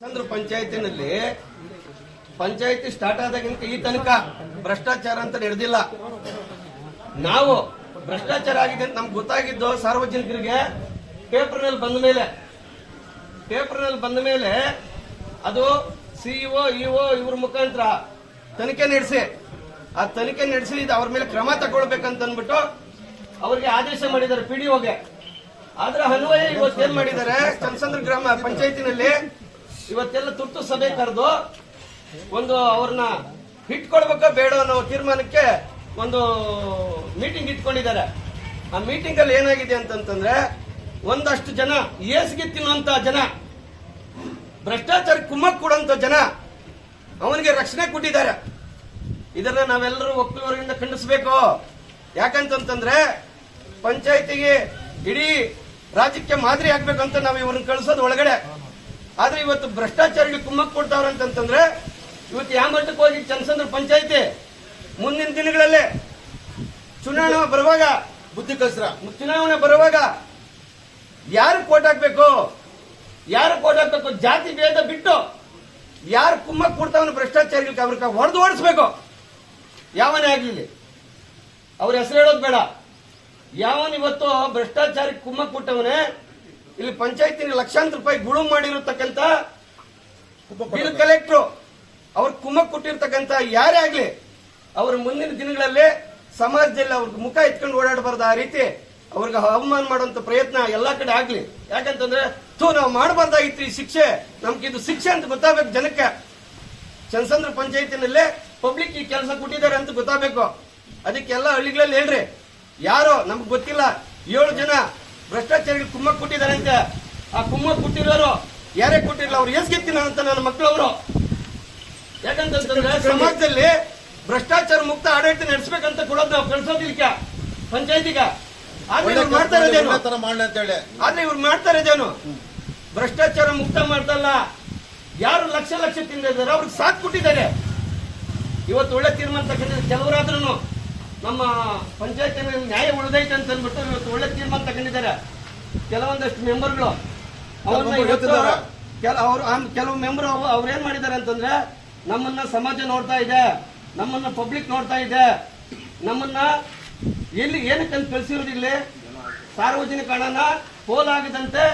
ಚಂದ್ರ ಪಂಚಾಯತಿನಲ್ಲಿ ಪಂಚಾಯತಿ start ಆದಾಗಿಂತ ಈ ತನಕ ಭ್ರಷ್ಟಾಚಾರ ಅಂತ ನಡೆದಿಲ್ಲ. ನಾವು ಭ್ರಷ್ಟಾಚಾರ ಆಗಿದೆ ಅಂತ ನಮ್ಗೆ ಗೊತ್ತಾಗಿದ್ದು ಸಾರ್ವಜನಿಕರಿಗೆ ಪೇಪರ್ನಲ್ಲಿ ಬಂದ ಮೇಲೆ. ಪೇಪರ್ನಲ್ಲಿ ಬಂದ ಮೇಲೆ ಅದು ಸಿಇಒ ಇಒ ಇವ್ರ ಮುಖಾಂತರ ತನಿಖೆ ನಡೆಸಿ, ಆ ತನಿಖೆ ನಡೆಸಿ ಇದು ಅವ್ರ ಮೇಲೆ ಕ್ರಮ ತಗೊಳ್ಬೇಕಂತ ಅಂದ್ಬಿಟ್ಟು ಅವ್ರಿಗೆ ಆದೇಶ ಮಾಡಿದ್ದಾರೆ ಪಿ ಡಿ ಒಗೆ ಆದ್ರೆ ಅನ್ವಯ ಏನ್ ಮಾಡಿದ್ದಾರೆ? ಚಂದ್ರಸಂದ್ರ ಗ್ರಾಮ ಪಂಚಾಯತಿನಲ್ಲಿ ಇವತ್ತೆಲ್ಲ ತುರ್ತು ಸಭೆ ಕರೆದು ಒಂದು ಅವ್ರನ್ನ ಇಟ್ಕೊಳ್ಬೇಕೋ ಬೇಡ ಅನ್ನೋ ತೀರ್ಮಾನಕ್ಕೆ ಒಂದು ಮೀಟಿಂಗ್ ಇಟ್ಕೊಂಡಿದ್ದಾರೆ. ಆ ಮೀಟಿಂಗ್ ಅಲ್ಲಿ ಏನಾಗಿದೆ ಅಂತಂತಂದ್ರೆ ಒಂದಷ್ಟು ಜನ ಏಸಿಗೆ ತಿನ್ನುವಂತ ಜನ ಭ್ರಷ್ಟಾಚಾರ ಕುಮ್ಮಕ್ ಕೊಡುವಂತ ಜನ ಅವನಿಗೆ ರಕ್ಷಣೆ ಕೊಟ್ಟಿದ್ದಾರೆ. ಇದನ್ನ ನಾವೆಲ್ಲರೂ ಒಕ್ಕಲವರಿಂದ ಖಂಡಿಸಬೇಕು. ಯಾಕಂತಂತಂದ್ರೆ ಪಂಚಾಯತಿಗೆ ಇಡೀ ರಾಜ್ಯಕ್ಕೆ ಮಾದರಿ ಆಗ್ಬೇಕಂತ ನಾವು ಇವ್ರನ್ನ ಕಳಿಸೋದು ಒಳಗಡೆ. ಆದ್ರೆ ಇವತ್ತು ಭ್ರಷ್ಟಾಚಾರಿಗೆ ಕುಮ್ಮಕ್ ಕೊಡ್ತಾವ್ರ ಅಂತಂತಂದ್ರೆ ಇವತ್ತು ಯಾವ ಮಟ್ಟಕ್ಕೆ ಹೋಗಿ ಚಂದ್ರಸಂದ್ರ ಪಂಚಾಯತಿ ಮುಂದಿನ ದಿನಗಳಲ್ಲಿ ಚುನಾವಣೆ ಬರುವಾಗ ಬುದ್ಧಿ ಕಸರ ಚುನಾವಣೆ ಬರುವಾಗ ಯಾರು ಕೋಟ್ ಹಾಕ್ಬೇಕು? ಯಾರು ಕೋಟ್ ಹಾಕ್ಬೇಕು? ಜಾತಿ ಭೇದ ಬಿಟ್ಟು ಯಾರು ಕುಮ್ಮಕ್ ಕೊಡ್ತಾವನ ಭ್ರಷ್ಟಾಚಾರಿಗಳಿಗೆ ಅವ್ರಿಗೆ ಹೊಡೆದು ಓಡಿಸ್ಬೇಕು. ಯಾವನೇ ಆಗ್ಲಿ. ಅವ್ರ ಹೆಸರು ಹೇಳೋದು ಬೇಡ. ಯಾವನ್ ಇವತ್ತು ಭ್ರಷ್ಟಾಚಾರಕ್ಕೆ ಕುಮ್ಮಕ್ ಕೊಟ್ಟವನೇ ಇಲ್ಲಿ ಪಂಚಾಯತಿನ ಲಕ್ಷಾಂತರ ರೂಪಾಯಿ ಗುಳು ಮಾಡಿರತಕ್ಕಂತ ಬಿಲ್ ಕಲೆಕ್ಟ್ರು ಅವ್ರ ಕುಮಕ್ ಕೊಟ್ಟಿರ್ತಕ್ಕಂತ ಯಾರೇ ಆಗ್ಲಿ ಅವ್ರ ಮುಂದಿನ ದಿನಗಳಲ್ಲಿ ಸಮಾಜದಲ್ಲಿ ಅವ್ರಿಗೆ ಮುಖ ಎತ್ಕೊಂಡು ಓಡಾಡಬಾರ್ದು ಆ ರೀತಿ ಅವ್ರಿಗೆ ಅವಮಾನ ಮಾಡುವಂತ ಪ್ರಯತ್ನ ಎಲ್ಲಾ ಕಡೆ ಆಗ್ಲಿ. ಯಾಕಂತಂದ್ರೆ ಥೂ ನಾವು ಮಾಡಬಾರ್ದಾಗಿತ್ತು ಈ ಶಿಕ್ಷೆ. ನಮ್ಗೆ ಇದು ಶಿಕ್ಷೆ ಅಂತ ಗೊತ್ತಾಗಬೇಕು ಜನಕ್ಕೆ. ಚನ್ಸಂದ್ರ ಪಂಚಾಯತಿನಲ್ಲೇ ಪಬ್ಲಿಕ್ ಈ ಕೆಲಸ ಕೊಟ್ಟಿದ್ದಾರೆ ಅಂತ ಗೊತ್ತಾಗಬೇಕು. ಅದಕ್ಕೆಲ್ಲ ಹಳ್ಳಿಗಳಲ್ಲಿ ಹೇಳ್ರಿ. ಯಾರೋ ನಮ್ಗೆ ಗೊತ್ತಿಲ್ಲ ಏಳು ಜನ ಭ್ರಷ್ಟಾಚಾರಿಗೆ ಕುಮ್ಮಕ್ ಕೊಟ್ಟಿದ್ದಾರೆ ಅಂತ. ಆ ಕುಮ್ಮಕ್ ಕೊಟ್ಟಿರೋರು ಯಾರೇ ಕೊಟ್ಟಿರಲ್ಲ ಅವ್ರು ಎಸ್ಗೆತ್ತಿನ ಅಂತ ನನ್ನ ಮಕ್ಕಳವರು. ಯಾಕಂತಂದ್ರೆ ಸಮಾಜದಲ್ಲಿ ಭ್ರಷ್ಟಾಚಾರ ಮುಕ್ತ ಆಡಳಿತ ನಡೆಸಬೇಕಂತ ಕೊಡೋದು ನಾವು ಕಳ್ಸೋದಿಲ್ಕ ಪಂಚಾಯತಿಗ. ಆದ್ರೆ ಇವ್ರು ಮಾಡ್ತಾ ಇರೋದೇನು? ಹೇಳಿ. ಆದ್ರೆ ಇವ್ರು ಮಾಡ್ತಾ ಇರೋದೇನು? ಭ್ರಷ್ಟಾಚಾರ ಮುಕ್ತ ಮಾಡ್ತಲ್ಲ ಯಾರು ಲಕ್ಷ ಲಕ್ಷ ತಿಂದಿದ್ದಾರೆ ಅವ್ರಿಗೆ ಸಾಕ್ ಕೊಟ್ಟಿದ್ದಾರೆ. ಇವತ್ತು ಒಳ್ಳೆ ತೀರ್ಮಾನ ತಗೊಂಡಿದ್ದಾರೆ. ಕೆಲವರಾದ್ರೂ ನಮ್ಮ ಪಂಚಾಯತ್ ನ್ಯಾಯ ಉಳಿದೈತೆ ಅಂತ ಅಂದ್ಬಿಟ್ಟು ಇವತ್ತು ಒಳ್ಳೆ ತೀರ್ಮಾನ ತಗೊಂಡಿದ್ದಾರೆ. ಕೆಲವೊಂದಷ್ಟು ಮೆಂಬರ್ಗಳು. ಕೆಲ ಅವ್ರು ಕೆಲವು ಮೆಂಬರ್ ಅವ್ರು ಏನ್ ಮಾಡಿದ್ದಾರೆ ಅಂತಂದ್ರೆ ನಮ್ಮನ್ನ ಸಮಾಜ ನೋಡ್ತಾ ಇದೆ. ನಮ್ಮನ್ನ ಪಬ್ಲಿಕ್ ನೋಡ್ತಾ ಇದೆ. ನಮ್ಮನ್ನ ಎಲ್ಲಿ ಏನಕ್ಕಂತ ಕಳಿಸಿರೋದಿಲ್ಲ ಸಾರ್ವಜನಿಕ ಹಣನ ಪೋಲಾಗದಂತೆ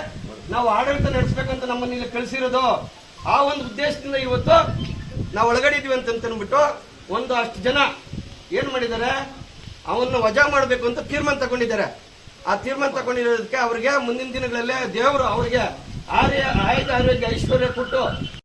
ನಾವು ಆಡಳಿತ ನಡೆಸಬೇಕಂತ ನಮ್ಮನ್ನ ಇಲ್ಲಿ ಕಳಿಸಿರೋದು. ಆ ಒಂದು ಉದ್ದೇಶದಿಂದ ಇವತ್ತು ನಾವು ಒಳಗಡೆ ಇದೀವಿ ಅಂತ ಅಂದ್ಬಿಟ್ಟು ಒಂದು ಅಷ್ಟು ಜನ ಏನ್ ಮಾಡಿದ್ದಾರೆ? ಅವನ್ನ ವಜಾ ಮಾಡಬೇಕು ಅಂತ ತೀರ್ಮಾನ ತಗೊಂಡಿದ್ದಾರೆ. ಆ ತೀರ್ಮಾನ ತಗೊಂಡಿರೋದಕ್ಕೆ ಅವ್ರಿಗೆ ಮುಂದಿನ ದಿನಗಳಲ್ಲೇ ದೇವರು ಅವರಿಗೆ ಆರ್ಯ ಆಯುಧ ಆರೋಗ್ಯ ಐಶ್ವರ್ಯ ಕೊಟ್ಟು